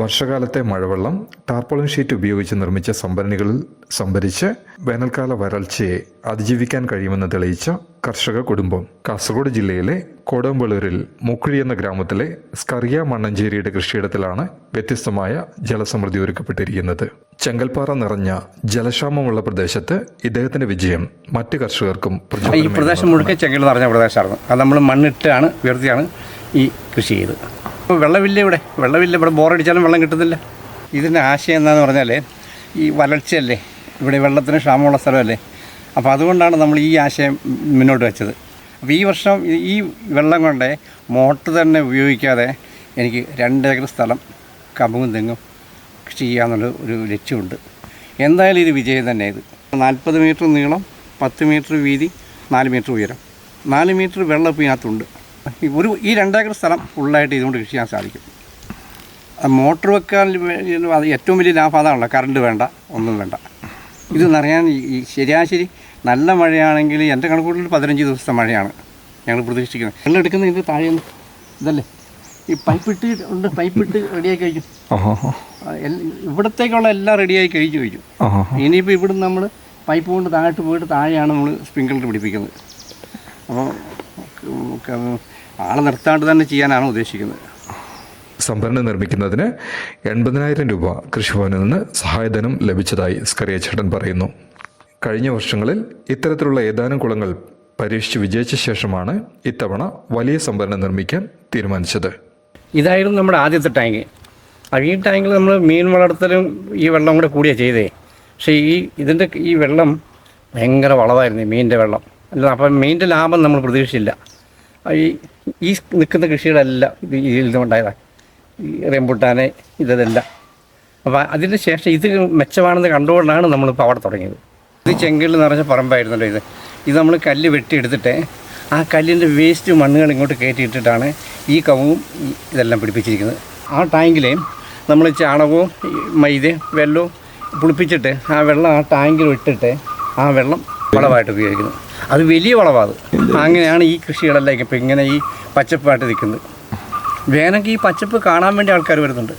വർഷകാലത്തെ മഴവെള്ളം tarpaulin sheet ഉപയോഗിച്ച് നിർമ്മിച്ച സംഭരണികളിൽ സംഭരിച്ച് വേനൽക്കാല വരൾച്ചയെ അതിജീവിക്കാൻ കഴിയുമെന്ന് തെളിയിച്ച കർഷക കുടുംബം. കാസർഗോഡ് ജില്ലയിലെ കോടമ്പളൂരിൽ മുക്കുഴി എന്ന ഗ്രാമത്തിലെ സ്കറിയ മണ്ണഞ്ചേരിയുടെ കൃഷിയിടത്തിലാണ് വ്യത്യസ്തമായ ജലസമൃദ്ധി ഒരുക്കപ്പെട്ടിരിക്കുന്നത്. ചെങ്കൽപ്പാറ നിറഞ്ഞ ജലക്ഷാമമുള്ള പ്രദേശത്ത് ഇദ്ദേഹത്തിന്റെ വിജയം മറ്റു കർഷകർക്കും ഈ പ്രദേശം മുഴുക്കെ ചെങ്കൽ നിറഞ്ഞ പ്രദേശമായിരുന്നു. അത് നമ്മൾ മണ്ണിട്ടാണ് ഉയർത്തിയാണ് ഈ കൃഷി ചെയ്ത് അപ്പോൾ വെള്ളമില്ല ഇവിടെ. വെള്ളമില്ല. ഇവിടെ ബോറടിച്ചാലും വെള്ളം കിട്ടുന്നില്ല ഇതിന്റെ ആശയം എന്താണെന്ന് പറഞ്ഞാൽ ഈ വരൾച്ചയല്ലേ? ഇവിടെ വെള്ളത്തിന് ക്ഷാമമുള്ള സ്ഥലമല്ലേ? അപ്പോൾ അതുകൊണ്ടാണ് നമ്മൾ ഈ ആശയം മുന്നോട്ട് വെച്ചത്. അപ്പോൾ ഈ വർഷം ഈ- വെള്ളം കൊണ്ട് മോട്ടർ തന്നെ ഉപയോഗിക്കാതെ എനിക്ക് രണ്ടേക്കർ സ്ഥലം കമ്പും തെങ്ങും കൃഷി ചെയ്യാമെന്നുള്ള ഒരു ലക്ഷ്യമുണ്ട്. എന്തായാലും ഇത് വിജയം തന്നെ ഇത്. നാൽപ്പത് മീറ്റർ നീളം പത്ത് മീറ്റർ വീതി നാല് മീറ്റർ ഉയരം. നാല് മീറ്റർ വെള്ളം ഇപ്പോൾ ഇതിനകത്തുണ്ട്. ഒരു ഈ രണ്ടേക്കർ സ്ഥലം ഫുള്ളായിട്ട് ഇതുകൊണ്ട് കൃഷി ചെയ്യാൻ സാധിക്കും. മോട്ടർ വെക്കാൻ അത് ഏറ്റവും വലിയ ലാഭം അതാണല്ലോ. കറണ്ട് വേണ്ട ഒന്നും വേണ്ട. ഇത് നിറയാൻ ഈ- ശരാശരി നല്ല മഴയാണെങ്കിൽ എന്റെ കണക്കൂട്ടിൽ പതിനഞ്ച് ദിവസത്തെ മഴയാണ് ഞങ്ങൾ പ്രതീക്ഷിക്കുന്നത്. വെള്ളം എടുക്കുന്നത് ഇത് താഴെ ഇതല്ലേ? ഈ പൈപ്പ് ഇട്ട് ഉണ്ട് പൈപ്പ് ഇട്ട് റെഡിയായി കഴിഞ്ഞു ആഹാ, ഇവിടത്തേക്കുള്ള എല്ലാം റെഡിയായി കഴിച്ചു കഴിഞ്ഞു ആഹാ. ഇനിയിപ്പോൾ ഇവിടുന്ന് നമ്മൾ പൈപ്പ് കൊണ്ട് താഴോട്ട് പോയിട്ട് താഴെയാണ് നമ്മൾ സ്പ്രിങ്ക്ലർ പിടിപ്പിക്കുന്നത്. അപ്പോൾ ആളെ നിർത്താണ്ട് തന്നെ ചെയ്യാനാണ് ഉദ്ദേശിക്കുന്നത്. സംഭരണം നിർമ്മിക്കുന്നതിന് എൺപതിനായിരം രൂപ കൃഷിഭവനിൽ നിന്ന് സഹായധനം ലഭിച്ചതായി സ്കറിയ ചേട്ടൻ പറയുന്നു. കഴിഞ്ഞ വർഷങ്ങളിൽ ഇത്തരത്തിലുള്ള ഏതാനും കുളങ്ങൾ പരീക്ഷിച്ച് വിജയിച്ച ശേഷമാണ് ഇത്തവണ വലിയ സംഭരണം നിർമ്മിക്കാൻ തീരുമാനിച്ചത്. ഇതായിരുന്നു നമ്മുടെ ആദ്യത്തെ ടാങ്ക്. അപ്പോൾ ഈ ടാങ്കിൽ നമ്മൾ മീൻ വളർത്തലും ഈ വെള്ളം കൂടെ കൂടിയാണ് ചെയ്തേ. പക്ഷേ ഈ ഇതിന്റെ ഈ വെള്ളം ഭയങ്കര വളമായിരുന്നു മീനിന്റെ വെള്ളം. അല്ല അപ്പം മീനിന്റെ ലാഭം നമ്മൾ പ്രതീക്ഷിച്ചില്ല. ഈ ഈ നിൽക്കുന്ന കൃഷികളെല്ലാം ഇത് ഇതിൽ നിന്നുണ്ടായതാണ് ഈ റെമ്പുട്ടാനെ ഇതെല്ലാം. അപ്പോൾ അതിന് ശേഷം ഇത് മെച്ചമാണെന്ന് കണ്ടുകൊണ്ടാണ് നമ്മളിപ്പോൾ അവിടെ തുടങ്ങിയത്. ഇത് ചെങ്കല്ല് നിറഞ്ഞ പറമ്പായിരുന്നല്ലോ ഇത്. ഇത് നമ്മൾ കല്ല് വെട്ടിയെടുത്തിട്ട് ആ കല്ലിന്റെ വേസ്റ്റ് മണ്ണുകൾ ഇങ്ങോട്ട് കയറ്റിയിട്ടിട്ടാണ് ഈ കവും ഇതെല്ലാം പിടിപ്പിച്ചിരിക്കുന്നത്. ആ ടാങ്കിൽ നമ്മൾ ചാണകവും മൈദ വെള്ളവും പുളിപ്പിച്ചിട്ട് ആ വെള്ളം ആ ടാങ്കിൽ ഇട്ടിട്ട് ആ വെള്ളം വളമായിട്ട് ഉപയോഗിക്കുന്നു. അത് വലിയ വളമാണ് അങ്ങനെയാണ് ഈ കൃഷികളെല്ലാം ഇപ്പം ഇങ്ങനെ ഈ പച്ചപ്പായിട്ട് നിൽക്കുന്നത്. വേണമെങ്കിൽ ഈ പച്ചപ്പ് കാണാൻ വേണ്ടി ആൾക്കാർ വരുന്നുണ്ട്.